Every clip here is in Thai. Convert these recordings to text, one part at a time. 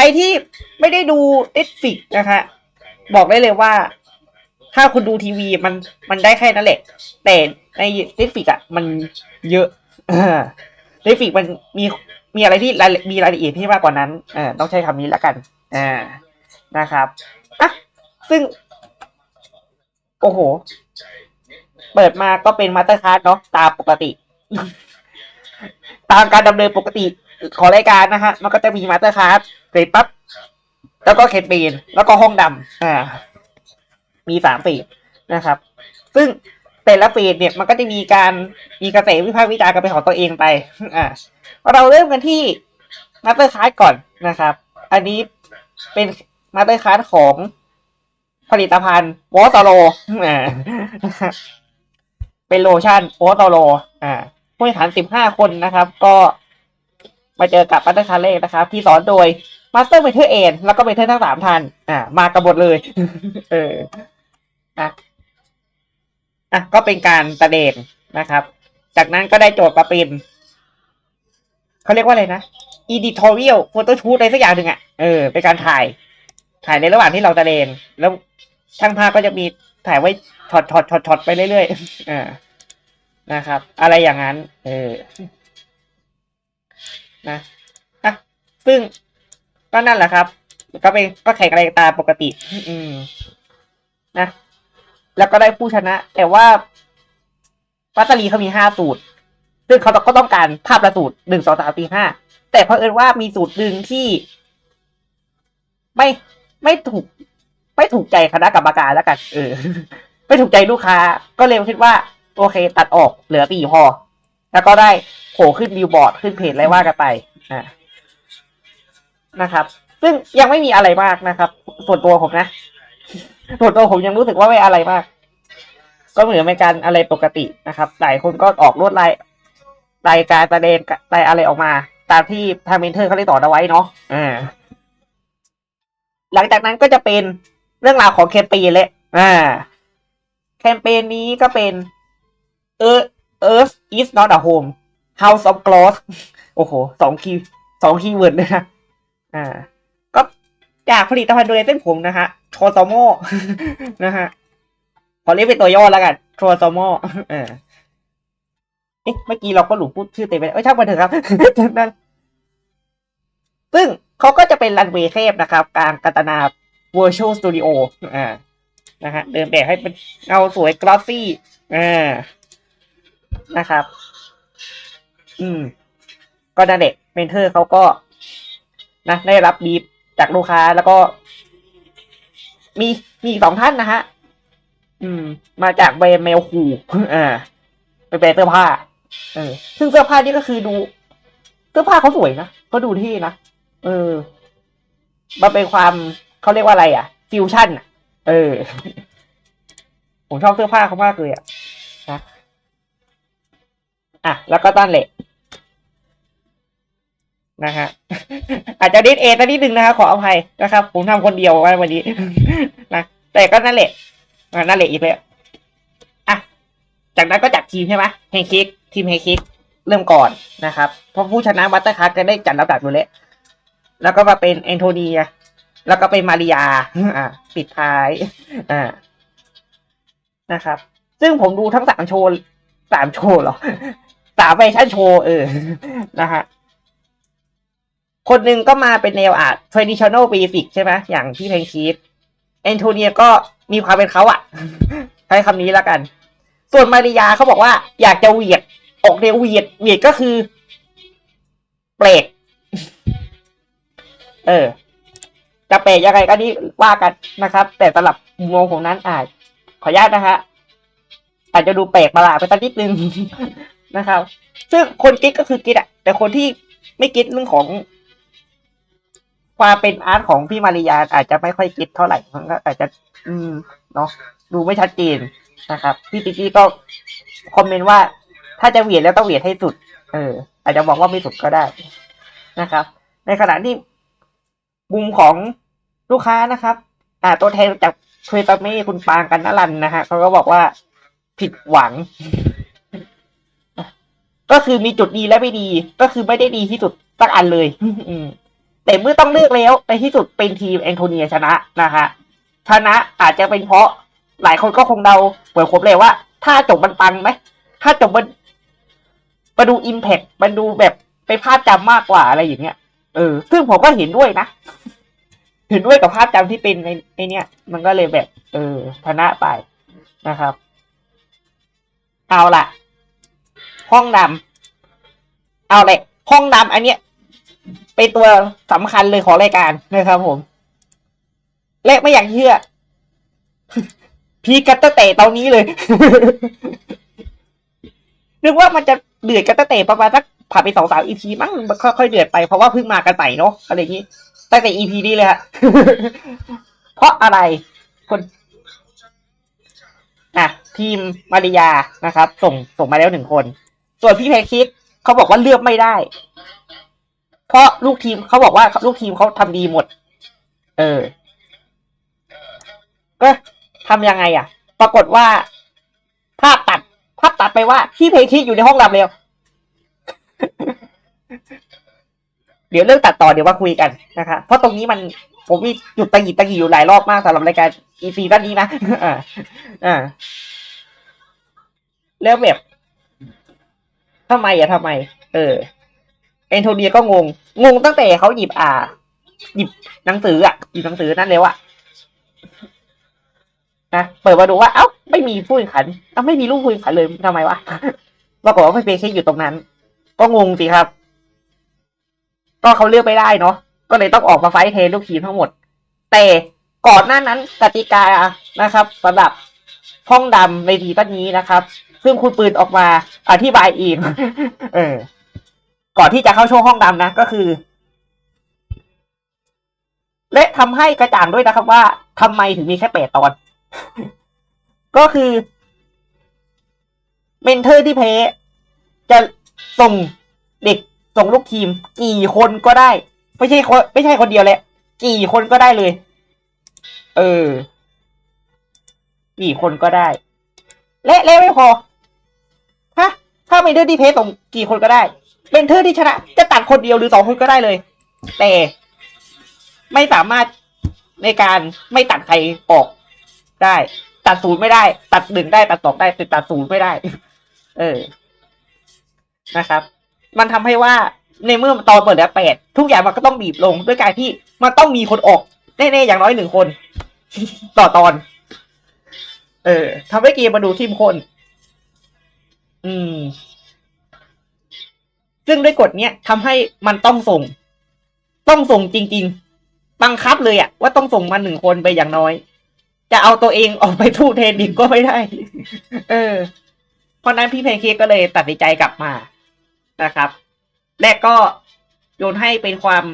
รที่ไม่ได้ดู Netflix นะคะ บอกได้เลยว่า ถ้าคุณดูทีวีมันมันได้แค่นั้นแหละ แต่ใน Netflix อะมันเยอะ Netflix มันมีมีอะไรที่รายมีรายละเอียดที่มากกว่านั้นเออต้องใช้คำนี้แล้วกันอ่านะครับอะซึ่ง โอ้โห เปิดมาก็เป็นมาสเตอร์คาร์ดเนาะตามปกติ ตามการดำเนินปกติ ของรายการนะฮะ มันก็จะมีมาสเตอร์คาร์ดเสร็จปั๊บ แล้วก็เคนเปนแล้วก็ห้องดำอ่า มีสามเฟสนะครับ ซึ่งแต่ละเฟสเนี่ย มันก็จะมีการมีกระแสวิพากษ์วิจารณ์กันเป็นของตัวเองไป อ่า เราเริ่มกันที่มาสเตอร์คาร์ดก่อนนะครับ อันนี้เป็นมาสเตอร์คาร์ดของผลิตภัณฑ์วอตโลอ่าเป็นโลชั่นวอตโลอ่าผู้แข่งขันสิบห้าคนนะครับ ก็ มาเจอกับมาสเตอร์คาเลขนะครับ ที่สอนโดยมาสเตอร์เมเทอร์เอนแล้วก็เมเทอร์ทั้งสามท่านอ่ามากันหมดเลย เอออะอะก็เป็นการแสดงนะครับ จากนั้นก็ได้โจทย์มาเป็นเขาเรียกว่าอะไรนะ editorial photo shoot อะไรสักอย่างหนึ่งอะเออเป็นการถ่าย ถ่ายในระหว่างที่เราแสดงแล้วช่างภาพก็จะมีถ่ายไว้ช็อตช็อตช็อตช็อตไปเรื่อยๆอ่านะครับ อะไรอย่างนั้น เออ นะอะซึ่งก็นั่นแหละครับ ก็เป็นก็แข่งอะไรตามปกติ อืมนะ แล้วก็ได้ผู้ชนะ แต่ว่าปัตตาลีเขามีห้าสูตร ซึ่งเขาก็ต้องการภาพละสูตรหนึ่งสองสามสี่ห้าแต่เพอเอิญว่ามีสูตรหนึ่งที่ ไม่ไม่ถูก ไม่ถูกใจคณะกรรมการแล้วกัน เออ ไม่ถูกใจลูกค้า ก็เลยคิดว่า โอเค ตัดออกเหลือสี่พอแล้วก็ได้ ผล่ขึ้นบิลบอร์ดขึ้นเพจอะไรว่ากันไปนะครับ ซึ่งยังไม่มีอะไรมากนะครับ ส่วนตัวผมนะ ส่วนตัวผมยังรู้สึกว่าไม่อะไรมาก ก็เหมือนเป็นการอะไรปกตินะครับ หลายคนก็ออกลวดลายรายการแสดงรายอะไรออกมา ตามที่ทางเมนเทอร์เขาได้ต่อเอาไว้เนาะอ่าหลังจากนั้นก็จะเป็นเรื่องราวของแคมเปญเลยอ่า แคมเปญนี้ก็เป็นเออ Earth is not a home House of Glass โอ้โหสองคีย์สองคีย์เวิร์ดเลยนะ อ่า ก็จากผลิตภัณฑ์ดูแลเส้นผมนะฮะโทรซโมนะฮะ ขอเรียกเป็นตัวย่อแล้วกันโทรซโมเออเอ๊ะเมื่อกี้เราก็หลุดพูดชื่อเต็มไปแล้วเอ้ยช่างมันเถอะครับนั่นซึ่งเขาก็จะเป็นรันเวย์แคบนะครับ กลางกัตนา Virtual Studio อ่า นะฮะ เดินแบบให้เป็นเงาสวยกลอสซี่ อ่า นะครับ อืม ก็นั่นแหละเมนเทอร์เขาก็ นะ ได้รับบีฟจากลูกค้าแล้วก็ มีมีสองท่านนะฮะ อืม มาจากแบรนด์แมวคูอ่าเป็นแบรนด์เสื้อผ้า เออ ซึ่งเสื้อผ้านี่ก็คือดูเสื้อผ้าเขาสวยนะเขาดูที่นะเออ มันเป็นความเขาเรียกว่าอะไร อะฟิวชั่นอะ เออ ผมชอบเสื้อผ้าเขามากเลยอะนะอะ แล้วก็ตั้นแหละ นะฮะอาจจะดิสเอตนิดนึงนะคะขออภัยนะครับ ผมทำคนเดียววันนี้นะแต่ก็นั่นแหละนั่นแหละอีกแล้วอะจากนั้นก็จัดทีมใช่ไหมเฮคิกทีมเฮคิกเริ่มก่อนนะครับ เพราะผู้ชนะบัตเตอร์คัพจะได้จัดลำดับอยู่แล้วแล้วก็มาเป็นแอนโทเนีย แล้วก็เป็นมาริยาอ่าปิดท้ายอ่านะครับ ซึ่งผมดูทั้งสามโชว์สามโชว์เหรอสามแฟชั่นโชว์เออนะฮะ คนหนึ่งก็มาเป็นแนวอาร์ต traditional basic ใช่ไหมอย่างที่เพลงคีฟแอนโทเนียก็มีความเป็นเขาอะใช้คำนี้แล้วกัน ส่วนมาริยาเขาบอกว่า อยากจะเวียด ออกแนวเวียดเวียดก็คือเปลก เออ จะเปลกยังไงก็นี่ว่ากันนะครับ แต่สำหรับมุมมองผมนั้นอาจขออนุญาตนะฮะอาจจะดูแปลกประหลาดไปสักนิดนึงนะครับ ซึ่งคนกิ๊กก็คือกิ๊กอะแต่คนที่ไม่กิ๊กเรื่องของ ความเป็นอาร์ตของพี่มาริยาอาจจะไม่ค่อยกิ๊กเท่าไหร่มันก็อาจจะ อืมเนาะดูไม่ชัดเจนนะครับ พี่ติ๊กกี้ก็คอมเมนต์ว่า ถ้าจะเหวียดแล้วต้องเหวียดให้สุด เออ อาจจะบอกว่าไม่สุดก็ได้นะครับ ในขณะที่มุมของลูกค้านะครับ อ่าตัวแทนจากทเวตามี่คุณปางกันนรันนะฮะเขาก็บอกว่าผิดหวัง ก็คือมีจุดดีและไม่ดี ก็คือไม่ได้ดีที่สุดสักอันเลย อืม แต่เมื่อต้องเลือกแล้วในที่สุดเป็นทีมแอนโทเนียชนะนะฮะชนะอาจจะเป็นเพราะหลายคนก็คงเดาเหมือนผมเลยว่า ถ้าจบมันปังไหมถ้าจบมันมาดูอิมแพคมันดูแบบไปภาพจำมากกว่าอะไรอย่างเงี้ยเออ ซึ่งผมก็เห็นด้วยนะ เห็นด้วยกับภาพจำที่เป็นในไอเนี้ย มันก็เลยแบบ เออชนะไปนะครับ เอาละห้องดำเอาเลยห้องดำอันเนี้ย เป็นตัวสำคัญเลยของรายการนะครับผม และไม่อยากเชื่อ พีกัตั้งแต่ตอนนี้เลย นึกว่ามันจะเดือดกัตั้งแต่ประมาณสักผ่านไปสองสามอีพีมั้งค่อยๆเดือดไปเพราะว่าเพิ่งมากันใหม่เนาะอะไรอย่างนี้ตั้งแต่อีพีนี้เลยฮะเพราะอะไรคนอะทีมมาริยานะครับ ส่งส่งมาแล้วหนึ่งคน ส่วนพี่แพคิกเขาบอกว่าเลือกไม่ได้ เพราะลูกทีมเขาบอกว่าลูกทีมเขาทำดีหมด เออ ก็ทำยังไงอะ ปรากฏว่าภาพตัดภาพตัดไปว่าพี่เพคิอยู่ในห้องรับเร็ว เดี๋ยวเรื่องตัดต่อเดี๋ยวมาคุยกันนะคะ เพราะตรงนี้มันผมมีจุดตะหิดตะหิดอยู่หลายรอบมากสำหรับรายการอีซีด้านนี้นะอ่าอ่าแล้วแบบทำไมอะทำไม เออ เอนโทเนียก็งง งงตั้งแต่เขาหยิบอ่า หยิบหนังสืออะ หยิบหนังสือนั่นแล้วอะนะเปิดมาดูว่าเอ้าไม่มีผู้แข่งขันเอ้าไม่มีลูกผู้แข่งขันเลยทำไมวะปรากฏว่าไม่เป็นแค่อยู่ตรงนั้น ก็งงสิครับ ก็เขาเลือกไม่ได้เนาะก็เลยต้องออกมาไฟท์เทนลูกทีมทั้งหมด แต่ก่อนหน้านั้นกติกานะครับสำหรับห้องดำในทีตั้นี้นะครับ ซึ่งคุณปืนออกมาอธิบายเองเออ ก่อนที่จะเข้าช่วงห้องดำนะก็คือ และทำให้กระจ่างด้วยนะครับว่าทำไมถึงมีแค่แปดตอน ก็คือเมนเทอร์ที่เพจะส่งเด็กส่งลูกทีม กี่คนก็ได้ ไม่ใช่คนไม่ใช่คนเดียวแหละ กี่คนก็ได้เลย เออ กี่คนก็ได้ และและไม่พอฮะถ้าเมนเทอร์ที่เพส่งกี่คนก็ได้ เมนเทอร์ที่ชนะ จะตัดคนเดียวหรือสองคนก็ได้เลย แต่ไม่สามารถในการไม่ตัดใครออกได้ ตัดศูนย์ไม่ได้ ตัดหนึ่งได้ตัดสองได้แต่ตัดศูนย์ไม่ได้ เออนะครับ มันทำให้ว่าในเมื่อตอนเปิดแล้วแปดทุกอย่างมันก็ต้องบีบลงด้วยการที่มันต้องมีคนออกแน่ๆอย่างน้อยหนึ่งคน ต่อตอน เออทำให้เกมมาดูทีมคน อืม ซึ่งด้วยกฎเนี้ยทำให้มันต้องส่ง ต้องส่งจริง ๆ บังคับเลยอะว่าต้องส่งมาหนึ่งคนไปอย่างน้อย จะเอาตัวเองออกไปทู่เทนดิงก็ไม่ได้ เออ เพราะนั้นพี่เพนเค้กก็เลยตัดสินใจกลับมานะครับ และก็โยนให้เป็นความ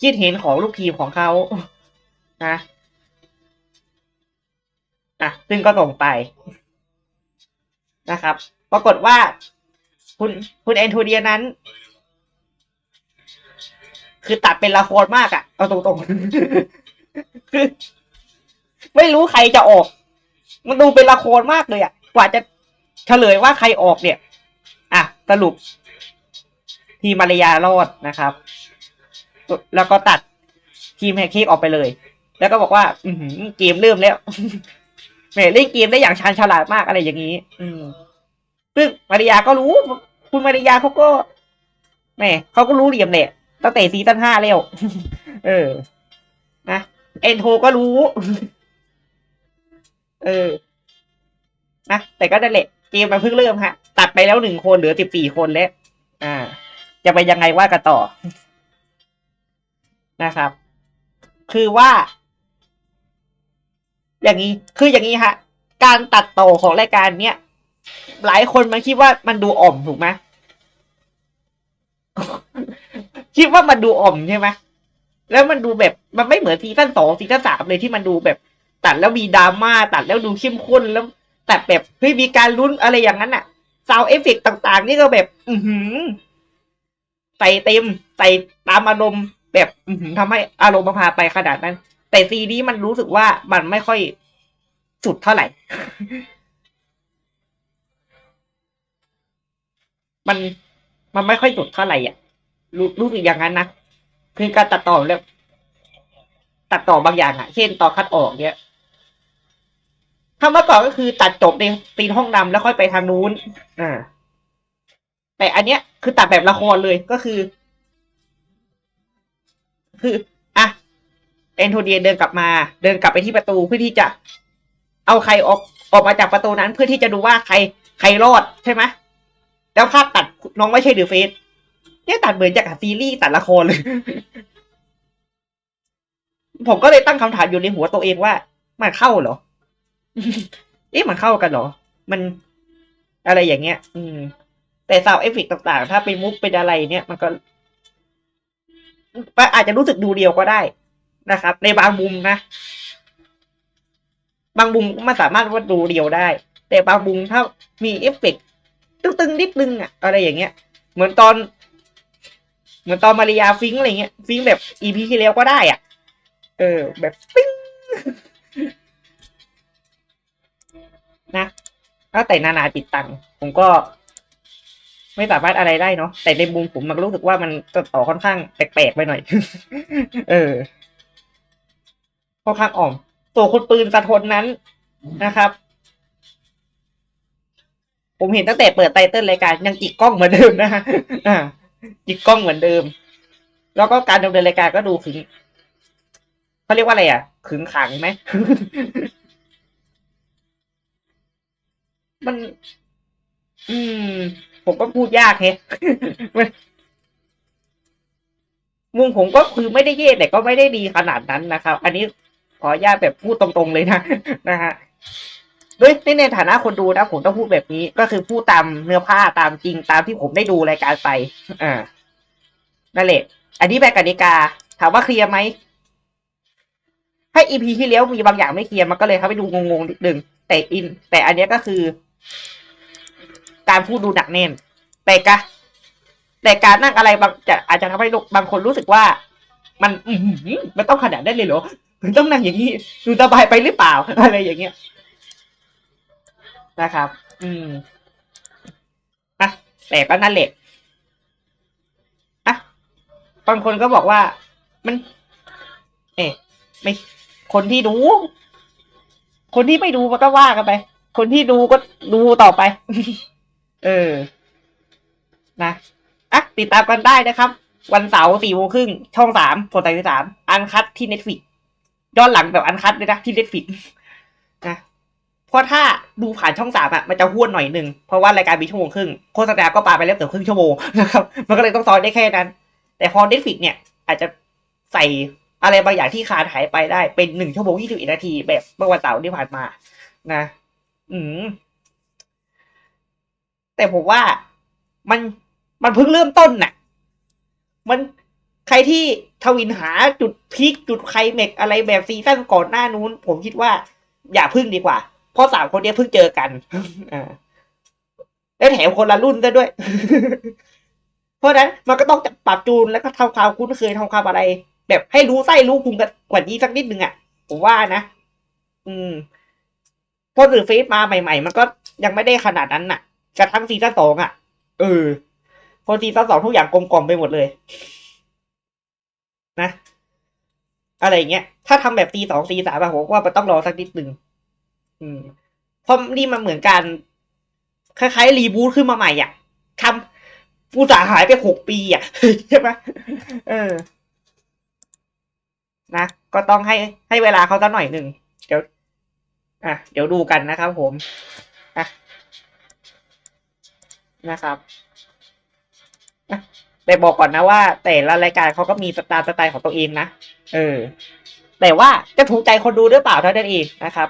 คิดเห็นของลูกทีมของเขานะอะซึ่งก็ส่งไปนะครับ ปรากฏว่า คุณคุณแอนโทเนียนั้น คือตัดเป็นละครมากอะ่ะเอาตรงๆคือไม่รู้ใครจะออก มันดูเป็นละครมากเลยอะ่ะกว่าจะเฉลยว่าใครออกเนี่ย อะสรุป ทีมมารยารอดนะครับ แล้วก็ตัดทีมแฮกเค้กออกไปเลย แล้วก็บอกว่า อืเกมเริ่มแล้วแหมเล่นเกมได้อย่างชาญฉลาดมากอะไรอย่างนี้ อืมซึ่งมาริยาก็รู้ คุณมาริยาเขาก็แหมเขาก็รู้เหลี่ยมแหละตั้งแต่ซีซั่นห้าแล้ว เออ นะเอ็นโทก็รู้ เออ นะ แต่ก็นั่นแหละ เกมมันเพิ่งเริ่มฮะ ตัดไปแล้วหนึ่งคนเหลือสิบสี่คนแล้ว อ่า จะไปยังไงว่ากันต่อ นะครับ คือว่า อย่างนี้ คืออย่างนี้ฮะ การตัดต่อของรายการเนี้ย หลายคนมันคิดว่ามันดูอ่อมถูกไหมคิดว่ามันดูอ่อมใช่ไหมแล้วมันดูแบบมันไม่เหมือนซีซั่นสองซีซั่นสามเลยที่มันดูแบบ ตัดแล้วมีดราม่าตัดแล้วดูเข้มข้นแล้วตัดแบบเฮ้ยมีการลุ้นอะไรอย่างนั้นอะซาวเอฟเฟกต่างๆ นี่ก็แบบ อือหือใส่เต็มใส่ตามอารมณ์แบบอือหือทำให้อารมณ์มาพาไปขนาดนั้น แต่ซีนี้มันรู้สึกว่ามันไม่ค่อยสุดเท่าไหร่ มันมันไม่ค่อยสุดเท่าไหร่อะรู้รู้สึกอย่างนั้นนะคือการตัดต่อแล้วตัดต่อบางอย่างอะเช่นตอนคัดออกเนี้ยถ้าเมื่อก่อนก็คือตัดจบในตีนห้องดำแล้วค่อยไปทางนู้นอ่าแต่อันเนี้ยคือตัดแบบละครเลยก็คือ คืออะเอนโทเดียเดินกลับมา เดินกลับไปที่ประตูเพื่อที่จะ เอาใครออกออกมาจากประตูนั้น เพื่อที่จะดูว่าใคร ใครรอดใช่ไหม แล้วภาพตัดน้องไม่ใช่เดอะเฟสเนี่ยตัดเหมือนจากซีรีส์ตัดละครเลย ผมก็เลยตั้งคำถามอยู่ในหัวตัวเองว่า มันเข้าเหรอเอ๊ะมันเข้ากันเหรอ มันอะไรอย่างเงี้ย อืม แต่ซาวเอฟเฟกต่างๆ ถ้าเป็นมุกเป็นอะไรเนี่ย มันก็ อาจจะรู้สึกดูเดียวก็ได้นะครับ ในบางมุมนะ บางมุมมันสามารถว่าดูเดียวได้ แต่บางมุมถ้ามีเอฟเฟก ต์ตึงๆนิดนึงอะอะไรอย่างเงี้ย เหมือนตอน เหมือนตอนมาริยาฟิงอะไรเงี้ย ฟิงแบบอีพีที่แล้วก็ได้อะ เออ แบบฟิงนะแล้วแต่นานาจิตตังผมก็ ไม่สามารถอะไรได้เนาะแต่ในมุมผมมันรู้สึกว่ามันตัดต่อค่อนข้างแปลกๆไปหน่อย เออค่อนข้างอ่อมตัวคนปืนสะทนนั้นนะครับ ผมเห็นตั้งแต่เปิดไตเติ้ลรายการยังจิกกล้องเหมือนเดิมนะฮะจิกกล้องเหมือนเดิม แล้วก็การดำเนินรายการก็ดูขึงเขาเรียกว่าอะไรอะขึงขังไหมมัน อืม ผมก็พูดยากเฮมันมุมผมก็คือไม่ได้เย่แต่ก็ไม่ได้ดีขนาดนั้นนะครับ อันนี้ขออนุญาตแบบพูดตรงๆเลยนะนะฮะ ด้วยในฐานะคนดูนะผมต้องพูดแบบนี้ ก็คือพูดตามเนื้อผ้าตามจริงตามที่ผมได้ดูรายการไป อ่านั่นแหละอันนี้แบบกติกา ถามว่าเคลียร์ไหมถ้าอีพีที่แล้วมีบางอย่างไม่เคลียร์มันก็เลยทำให้ดูงงๆนิดนึงแต่อิน แต่อันนี้ก็คือ การพูดดูหนักแน่น แต่กะแต่การนั่งอะไรบางจะอาจจะทำให้บางคนรู้สึกว่า มัน อืมันต้องขนาดนั้นเลยเหรอมันต้องนั่งอย่างนี้ดูสบายไปหรือเปล่า อะไรอย่างเงี้ย นะครับ อืมอะแต่ก็นั่นแหละอะบางคนก็บอกว่ามัน เอ๊ะไม่คนที่ดู คนที่ไม่ดูมันก็ว่ากันไป คนที่ดูก็ดูต่อไป เออ นะอะติดตามกันได้นะครับ วันเสาร์สี่โมงครึ่งช่องสามสดใจสามอันคัดที่เน็ตฟิกย้อนหลังแบบอันคัดเลยนะที่เน็ตฟิก เพราะถ้าดูผ่านช่องสามอะมันจะห้วนหน่อยหนึ่งเพราะว่ารายการมีชั่วโมงครึ่งโฆษณาก็ปาไปแล้วเกือบครึ่งชั่วโมงนะครับมันก็เลยต้องซอยได้แค่นั้น แต่พอเน็ตฟิกเนี่ยอาจจะใส่อะไรบางอย่างที่ขาดหายไปได้เป็นหนึ่งชั่วโมงยี่สิบเอ็ดนาทีแบบเมื่อวันเสาร์ที่ผ่านมา นะ อืมแต่ผมว่ามันมันเพิ่งเริ่มต้นน่ะ มันใครที่ทวินหาจุดพีคจุดไคลแม็กอะไรแบบซีซั่นก่อนหน้านู้น ผมคิดว่าอย่าพึ่งดีกว่า ราะสามคนเนี้ยเพิ่งเจอกันอ่าแล้วแถมคนละรุ่นซะด้วย เพราะนั้นมันก็ต้องปรับจูนแล้วก็ทำความคุ้นเคยทำความอะไร แบบให้รู้ไส้รู้พุงกันกว่านี้สักนิดนึงอะผมว่านะ อืมพราะหรือเฟซมาใหม่ ๆ มันก็ยังไม่ได้ขนาดนั้นน่ะกระทั่งซีซั่นสองอะ เออพอซีซั่นสองทุกอย่างกลมกล่อมไปหมดเลย นะ อะไรเงี้ย ถ้าทำแบบซีสองซีสามอะผมว่ามันต้องรอสักนิดหนึ่ง อืมเพราะนี่มันเหมือนการคล้ายๆรีบูทขึ้นมาใหม่อะทำผู้สาหายไปหกปีอะใช่ไหมเออ นะ ก็ต้องให้ให้เวลาเขาสักหน่อยหนึ่ง เดี๋ยว อะ เดี๋ยวดูกันนะครับผมอะนะครับอะแต่บอกก่อนนะว่าแต่ละรายการเขาก็มีสไตล์สไตล์ของตัวเองนะ เออ แต่ว่าจะถูกใจคนดูหรือเปล่าเท่านั้นเองนะครับ